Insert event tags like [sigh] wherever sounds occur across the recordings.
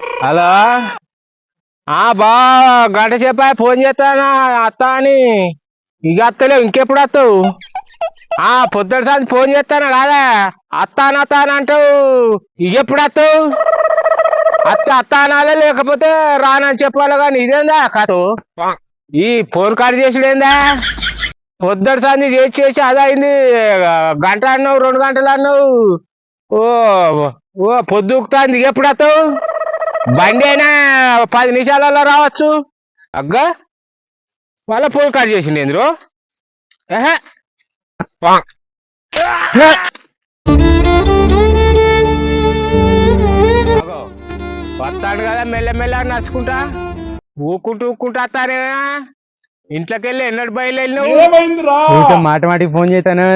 Hello? ఆ బా గంట చెప్పా ఫోన్ చేస్తానా అత్త అని. ఇక అత్తలేవు ఇంకెప్పుడు వస్తావు ఆ పొద్దున సార్ ఫోన్ చేస్తాను కాదా అత్తాను అని అంటావు. ఇక ఎప్పుడు వస్తావు అత్త అత్త అనాలే లేకపోతే రానని చెప్పాలి కానీ ఇదేందా కాదు ఈ ఫోన్ కాల్ చేసుడేందా పొద్దున సంది చేసి చేసి అదైంది గంట అన్నావు రెండు గంటలు అన్నావు. ఓ ఓ పొద్దుకుతాంది ఎప్పుడు వస్తావు బండి అయినా పది నిమిషాలలో రావచ్చు. అగ్గా. మళ్ళీ ఫోన్ కాల్ చేసింది. అగో, వస్తాడు కదా మెల్లమెల్ల నడుచుకుంటా. ఊకుంటూ ఊకుంటా వస్తానే ఇంట్లోకి వెళ్ళి ఎన్నడు బయలుదేరినావు? ఊరికే మాట మాటికి ఫోన్ చేస్తానే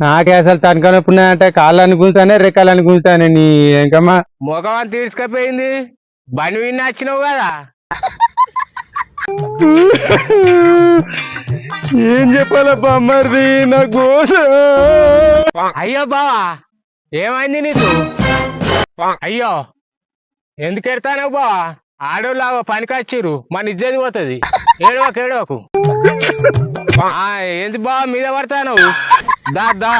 నాకే అసలు తనకనప్పుడు అంటే కాళ్ళు అనుకుంటానే రెక్కలు అనుకుంటానే నీ ఇంకమ్మా ముఖం తీసుకుపోయింది బండి విన్న వచ్చినావు కదా. ఏం చెప్పాలబ్బా మరిది నా గోస. అయ్యో బావా ఏమైంది నీకు? అయ్యో ఎందుకు ఎడతాను బావా? ఆడోళ్ళు పనికి వచ్చిర్రు మన ఇజ్జది పోతుంది. ఏడవకు ఏడవకు. ఏంది బావా మీద పడతాను దా దా.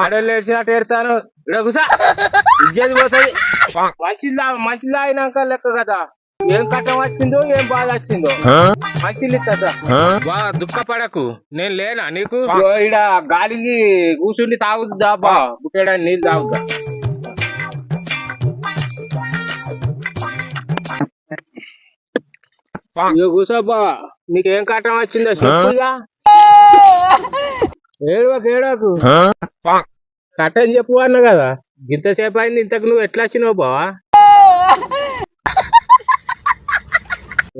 ఆడోళ్ళు ఏడ్చినట్టు ఏడతాను కూసా. ఇజ్జది పోతుంది. మంచిది మంచిది తాగినాక లెక్క కదా. ఏం కట్టం వచ్చిందో ఏం బాధ వచ్చిందో. మంచిది ఇస్తా బా దుఃఖపడకు. నేను లేనా నీకు? ఇడ గాలికి కూర్చుండి తాగుద్దా బా. బుకేడా నీళ్ళు తాగుద్దా ఇక కూర్చో బా. నీకేం కట్టం వచ్చిందో చెప్పుగా ఏడవకు ఏడవకు కట్టని చెప్పు అన్న కదా. ఇంతసేపు అయింది ఇంతకు నువ్వు ఎట్లా వచ్చినావు బావా?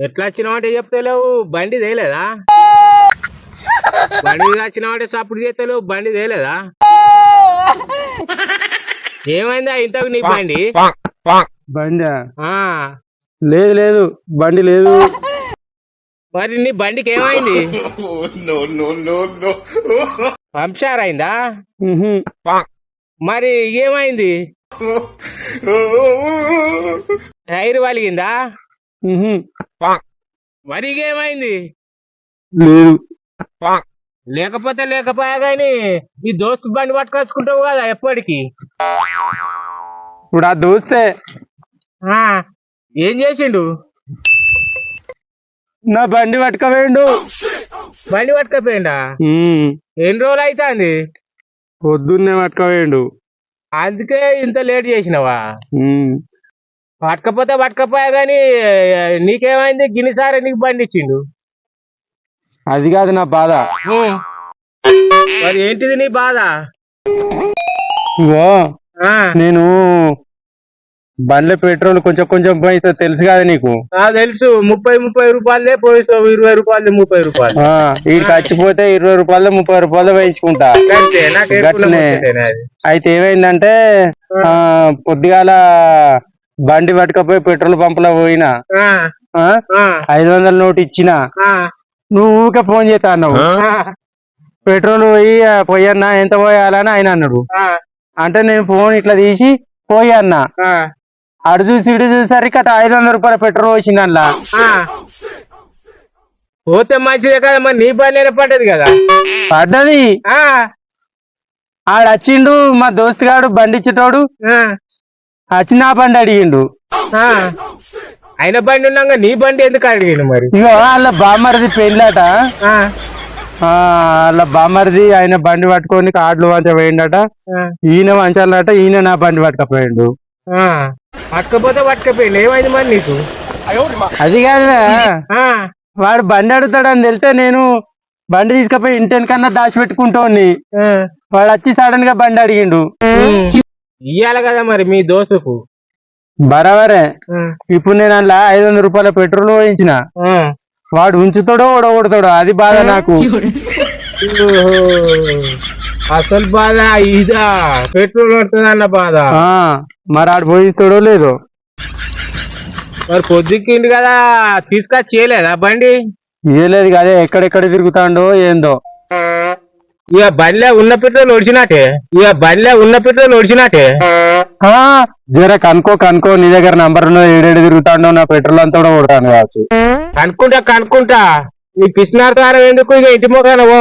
ఎట్లా వచ్చినావు అంటే చెప్తలేవు. బండి తేలేదా? బండి వచ్చినావు అంటే సప్పుడు చేస్తలేవు. బండి తేలేదా? ఏమైందా ఇంతకు నీ బండి? బండి. ఆ. లేదు లేదు. బండి లేదు. మరి నీ బండికి ఏమైంది? [laughs] పంక్చర్ అయిందా. మరి ఏమైంది? టైర్ వలిగిందా. మరి ఏమైంది లేదు. లేకపోతే లేకపోయా గాని ఈ దోస్తు బండి పట్టుకొచ్చుకుంటావు కదా ఎప్పటికి? ఇప్పుడు ఆ దోస్తే. ఆ ఏం చేసిండు? నా బండి పట్టుకపోయిండు. బండి పట్టుకపోయిండా. ఎన్ని రోజులు అవుతుంది పొద్దున్నే పట్టుకపోయిండు. అందుకే ఇంత లేట్ చేసినావా. పట్టకపోతే పట్టకపోయా గాని నీకేమైంది? గిన్నిసారి నీకు బండి ఇచ్చిండు. అది కాదు నా బాధ. మరి ఏంటిది నీ బాధ? ఇగో నేను బండ్ల పెట్రోల్ కొంచెం కొంచెం పోయితే తెలుసు కదా నీకు? తెలుసు. ముప్పై ముప్పై రూపాయలే పోయిస్తావు. ఇరవై రూపాయలు ముప్పై రూపాయలు. ఆ వీడికి చచ్చిపోతే ఇరవై రూపాయలు ముప్పై రూపాయలు వేయించుకుంటా. గట్లనే. అయితే ఏమైందంటే ఆ పొద్దుగాల బండి పట్టుకపోయి పెట్రోల్ పంపులో పోయినా. ఆ, ఆ, ఆ, ఐదు వందల నోటు ఇచ్చిన. ఆ, నువ్వు ఊకే ఫోన్ చేస్తా అన్నావు. పెట్రోల్ పోయి పోయన్నా ఎంత పోయాలని ఆయన అన్నాడు. ఆ, అంటే నేను ఫోన్ ఇట్లా తీసి పోయి అన్నా. ఆ, అడు చూసి ఇటు చూసేసరికి అటు ఐదు వందల రూపాయల పెట్రోల్ వచ్చింది అందులో ఆ. పోతే మంచిదే కదా మరి నీ బండి అయినా పడ్డది కదా. పడ్డది. ఆ, ఆడు వచ్చిండు మా దోస్తు గాడు బండి ఇచ్చేటోడు వచ్చి నా బండి అడిగిండు. ఆ. ఆయన బండి ఉన్నాక నీ బండి ఎందుకు అడిగిండు మరి? ఇగో వాళ్ళ బామ్మరిది పెళ్ళట. వాళ్ళ బామ్మరిది ఆయన బండి పట్టుకొని కార్డులు వంచ పోయిండట. ఈయన వంచాలట ఈయన నా బండి పట్టుకపోయిండు. ఆ. పట్టకపోతే పట్టకపోయింది ఏమైంది మరి నీకు? అది కాదురా. వాడు బండి అడుగుతాడని తెలితే నేను బండి తీసుకుపోయి ఇంటి కన్నా దాచిపెట్టుకుంటోని ఆ. వాడు వచ్చి సడన్గా బండి అడిగిండు. ఇయ్యాలి కదా మరి మీ దోస్తుకు? బరాబరే. ఇప్పుడు నేను అందులో ఐదు వందల రూపాయల పెట్రోల్ పోయించిన. వాడు ఉంచుతాడో ఓడగొడతాడో అది బాధ నాకు. అసలు బాధ ఇదా. పెట్రోల్ పడుతుందన్న బాధ. ఆ, మరి ఆడు పోయిస్తాడో లేదో? మరి పొద్దుక్కింది కదా తీసుకొచ్చి చేయలేదా బండి? ఇయ్యలేదు అదే ఎక్కడెక్కడ తిరుగుతాడో ఏందో. ఇక బండ్లే ఉన్న పెట్రోల్ ఒడిచినట్టే. ఇక బండ్లే ఉన్న పెట్రోల్ ఒడిచినట్టే. జర కనుకో కనుకో నీ దగ్గర నంబర్ ఏడేడు తిరుగుతాడో నా పెట్రోల్ అంతా కూడా కొడతాను కావచ్చు. కనుక్కుంటా కనుక్కుంటా. నీ పిసినార్ ఎందుకు ఇక ఇంటి మొఖానవో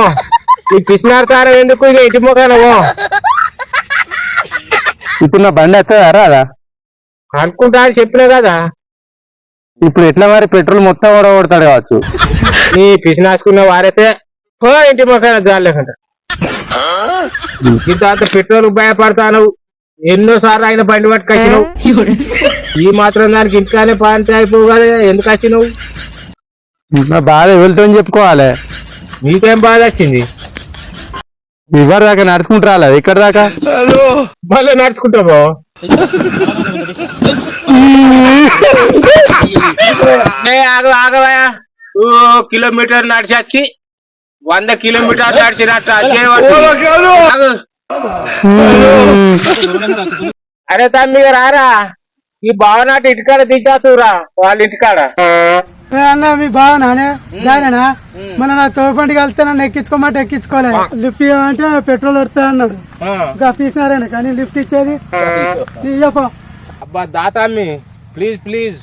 నీ పిసినార్ తారం ఎందుకు ఇక ఇంటి మొఖానవో ఇప్పుడు నా బండి వస్తుందా? రాదా? కనుక్కుంటా అని చెప్పినా కదా. ఇప్పుడు ఎట్లా మరి పెట్రోల్ మొత్తం కూడా కొడతాడు కావచ్చు. నీ పిసినాసుకున్న వారైతే పో ఇంటి మొఖాన జాలేకంట ఇంత అంత పెట్రోల్ భయపడతాను ఎన్నో సార్లు ఆయన బండి పట్టుకొచ్చినావు. ఈ మాత్రం దానికి ఇంటికానే పాంటే అయిపోవు కదా ఎందుకు వచ్చినావు? నా బాధ ఎవరితో చెప్పుకోవాలి? నీకేం బాధ వచ్చింది? ఎవరి దాకా నడుచుకుంటూ రాలేదు? ఇక్కడ దాకా? మళ్ళీ ఆగవయా ఓ కిలోమీటర్ నడిచి వచ్చి వంద కిలోమీటర్ నడిచినట్టు. అరే తమ్మి రారా ఈ భావనాటి ఇంటికాడ దించాతురా వాళ్ళ ఇంటికాడ. అన్న మీ బావనానే దానేనా మన నా తోపండి కలిస్తే నన్ను ఎక్కించుకోమంటే ఎక్కించుకోలే. లిఫ్ట్ ఇవ్వమంటే పెట్రోల్ వస్తా అన్నాడు. ఇంకా తీసినారేనా కానీ లిఫ్ట్ ఇచ్చేది? అబ్బా దాతమ్మి ప్లీజ్ ప్లీజ్.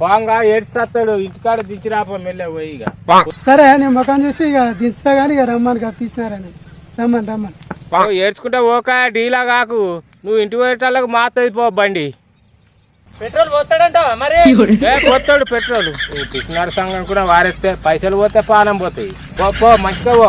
పోంగా ఏడ్చేస్తాడు. ఇంటికాడ దించి రాపో మెల్లె పోయి ఇక. సరే నీ ముఖం చూసి ఇక దించుతా కానీ ఇక రమ్మని ఇక తీసినారని రమ్మని రమ్మని. ఏడ్చుకుంటే ఓక డీలా కాకు. నువ్వు ఇంటి పోయేటాలకు మాతది పో బండి. పెట్రోల్ పోతాడంట మరి. పోతాడు పెట్రోల్. పిసినారు సంఘం కూడా వారేస్తే పైసలు పోతే పానం పోతాయి. పో పో మంచిగా పో.